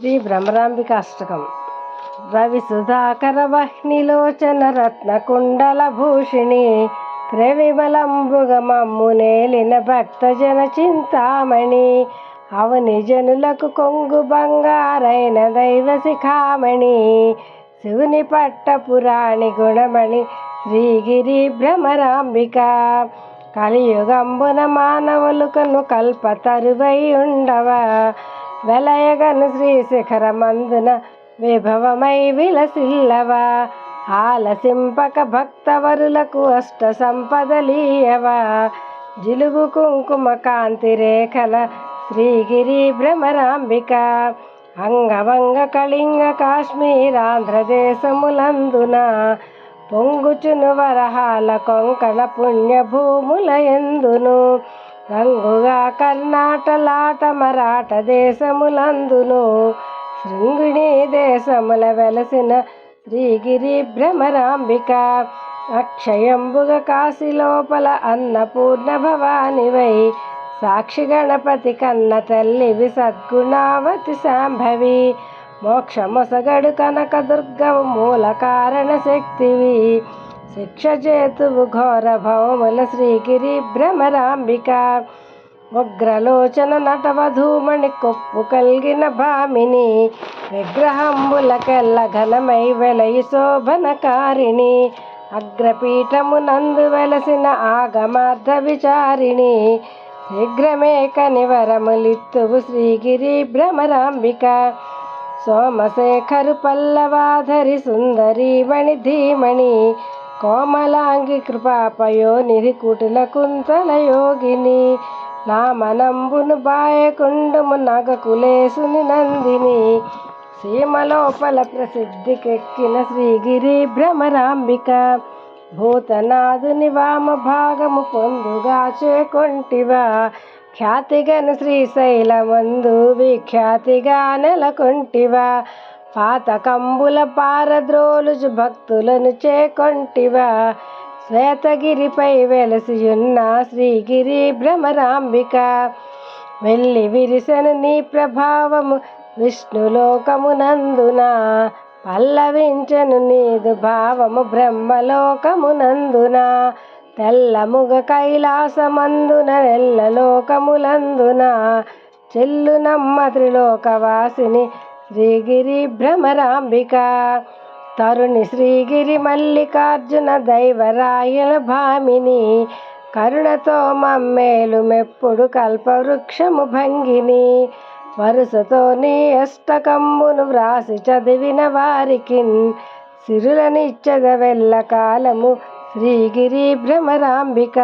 శ్రీ భ్రమరాంబిక అష్టకం. రవి సుధాకర వహ్నిలోచన రత్నకుండల భూషిణి ప్రవిమలంబుగ నేలిన భక్తజన చింతామణి. అవని జనులకు కొంగు బంగారైన దైవ శిఖామణి. శివుని పట్ట పురాణి గుణమణి శ్రీగిరి భ్రమరాంబిక కలియుగంబున మానవులుకను కల్ప కల్పతరువై ఉండవ. వెలయగను శ్రీశిఖరమందున విభవమై విలసిల్లవా? ఆలసింపక భక్తవరులకు అష్ట సంపదలీయవా? జిలుగు కుంకుమ కాంతి రేఖల శ్రీగిరి భ్రమరాంబిక. అంగవంగ కళింగ కాశ్మీరాంధ్రదేశములందున పొంగుచును వరహాల కొంకణ పుణ్యభూముల ఎందును? రంగుగా కర్ణాటలాట మరాఠ దేశములందును. శృంగిణి దేశముల వెలసిన శ్రీగిరి భ్రమరాంబిక. అక్షయంబుగ కాశీ లోపల అన్నపూర్ణ భవానివై. సాక్షి గణపతి కన్న తల్లివి సద్గుణావతి శాంభవి మోక్షమొసగడు కనక దుర్గవు మూల కారణ శక్తివి. శిక్ష చేతువు ఘోర భవముల శ్రీగిరి భ్రమరాంబిక. ఉగ్రలోచన నటవధూమణి కొప్పు కలిగిన భామిని. విగ్రహంబులకెల్ల ఘనమై వెలయి శోభనకారిణి. అగ్రపీఠము నందు వెలసిన ఆగమార్థ విచారిణి. శీఘ్రమే కనివరములిత్తువు శ్రీగిరి భ్రమరాంబిక. సోమశేఖరు పల్లవాధరి సుందరి మణి ధీమణి. కోమలాంగి కృపాపయోనిధి కుటిల కుంతల యోగిని. నామనంబును బాయకుండము నగకులేసుని నందిని. సీమలోపల ప్రసిద్ధికెక్కిన శ్రీగిరి భ్రమరాంబిక. భూతనాథుని వామ భాగము పొందుగా చేకొంటివా. ఖ్యాతిగను శ్రీశైలమందు విఖ్యాతిగా నెలకొంటివా. పాతకంబుల పారద్రోలుజు భక్తులను చేకొంటివా? శ్వేతగిరిపై వెలసియున్న శ్రీగిరి భ్రమరాంబిక. వెళ్ళి విరిసెను నీ ప్రభావము విష్ణులోకమునందున పల్లవించెను నీదు భావము బ్రహ్మలోకమునందున తెల్లముగ కైలాసమందున నెల్లలోకములందున చెల్లునమ్మ త్రిలోకవాసిని శ్రీగిరి భ్రమరాంబిక. తరుణి శ్రీగిరి మల్లికార్జున దైవరాయల భామిని. కరుణతో మమ్మేలు మెప్పుడు కల్పవృక్షము భంగిని. వరుసతో నీ అష్టకమ్మును వ్రాసి చదివిన వారికి సిరులనిచ్చద వెళ్ళ కాలము శ్రీగిరి భ్రమరాంబిక.